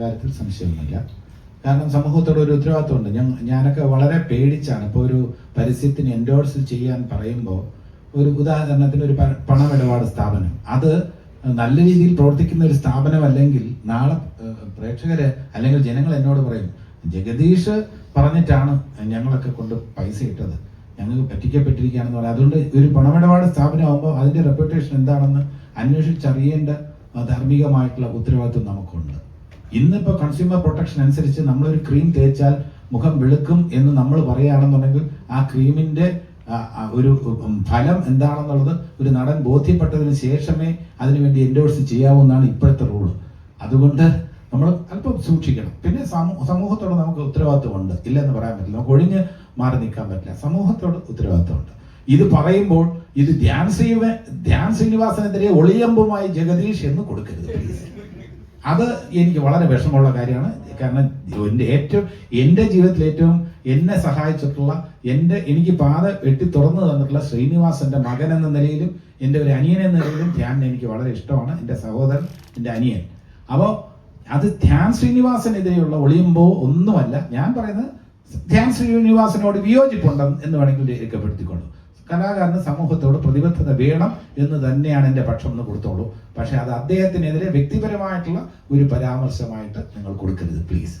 കാര്യത്തിൽ സംശയമൊന്നുമില്ല. കാരണം സമൂഹത്തോട് ഒരു ഉത്തരവാദിത്തമുണ്ട് ഞാൻ ഞാനൊക്കെ വളരെ പേടിച്ചാണ്. ഇപ്പോൾ ഒരു പരസ്യത്തിന് എൻഡോഴ്സ് ചെയ്യാൻ പറയുമ്പോൾ ഒരു ഉദാഹരണത്തിന് ഒരു പണമിടപാട് സ്ഥാപനം. അത് നല്ല രീതിയിൽ പ്രവർത്തിക്കുന്ന ഒരു സ്ഥാപനമല്ലെങ്കിൽ നാളെ ഏഹ്, പ്രേക്ഷകര് അല്ലെങ്കിൽ ജനങ്ങൾ എന്നോട് പറയും ജഗദീഷ് പറഞ്ഞിട്ടാണ് ഞങ്ങളൊക്കെ കൊണ്ട് പൈസ ഇട്ടത്. ഞങ്ങൾക്ക് പറ്റിക്കപ്പെട്ടിരിക്കുകയാണെന്ന് പറയാം. അതുകൊണ്ട് ഒരു പണമിടപാട് സ്ഥാപനമാകുമ്പോൾ അതിന്റെ റെപ്യൂട്ടേഷൻ എന്താണെന്ന് അന്വേഷിച്ചറിയേണ്ട ധാർമ്മികമായിട്ടുള്ള ഉത്തരവാദിത്വം നമുക്കുണ്ട്. ഇന്നിപ്പോ കൺസ്യൂമർ പ്രൊട്ടക്ഷൻ അനുസരിച്ച് നമ്മൾ ഒരു ക്രീം തേച്ചാൽ മുഖം വെളുക്കും എന്ന് നമ്മൾ പറയുകയാണെന്നുണ്ടെങ്കിൽ ആ ക്രീമിന്റെ ഒരു ഫലം എന്താണെന്നുള്ളത് ഒരു നടൻ ബോധ്യപ്പെട്ടതിന് ശേഷമേ അതിനുവേണ്ടി എൻഡോഴ്സ് ചെയ്യാവുന്നതാണ് ഇപ്പോഴത്തെ റൂൾ അതുകൊണ്ട് നമ്മൾ അല്പം സൂക്ഷിക്കണം. പിന്നെ സമൂഹത്തോട് നമുക്ക് ഉത്തരവാദിത്വമുണ്ട്. ഇല്ലെന്ന് പറയാൻ പറ്റില്ല. നമുക്ക് ഒഴിഞ്ഞ് മാറി നിൽക്കാൻ പറ്റില്ല. സമൂഹത്തോട് ഉത്തരവാദിത്വമുണ്ട്. ഇത് പറയുമ്പോൾ ഇത് ധ്യാൻ ശ്രീവ ധ്യാൻ ശ്രീനിവാസനെതിരെ ഒളിയമ്പുമായി ജഗദീഷ് എന്ന് കൊടുക്കരുത്. അത് എനിക്ക് വളരെ വിഷമമുള്ള കാര്യമാണ്. കാരണം എന്റെ ഏറ്റവും എന്റെ ജീവിതത്തിൽ ഏറ്റവും എന്നെ സഹായിച്ചിട്ടുള്ള എന്റെ എനിക്ക് പാത വെട്ടി തുറന്നു തന്നിട്ടുള്ള ശ്രീനിവാസന്റെ മകൻ എന്ന നിലയിലും എന്റെ ഒരു അനിയൻ എന്ന നിലയിലും ധ്യാൻ എനിക്ക് വളരെ ഇഷ്ടമാണ്. എന്റെ സഹോദരൻ എന്റെ അനിയൻ. അപ്പോൾ അത് ധ്യാൻ ശ്രീനിവാസനെതിരെയുള്ള ഒളിയുമ്പോ ഒന്നുമല്ല. ഞാൻ പറയുന്നത് ധ്യാൻ ശ്രീനിവാസനോട് വിയോജിപ്പുണ്ടെന്ന് എന്ന് വേണമെങ്കിൽ രേഖപ്പെടുത്തിക്കൊള്ളൂ. കലാകാരന് സമൂഹത്തോട് പ്രതിബദ്ധത വേണം എന്ന് തന്നെയാണ് എന്റെ പക്ഷം എന്ന് കൊടുത്തോളൂ. പക്ഷെ അത് അദ്ദേഹത്തിനെതിരെ വ്യക്തിപരമായിട്ടുള്ള ഒരു പരാമർശമായിട്ട് നിങ്ങൾ കൊടുക്കരുത് പ്ലീസ്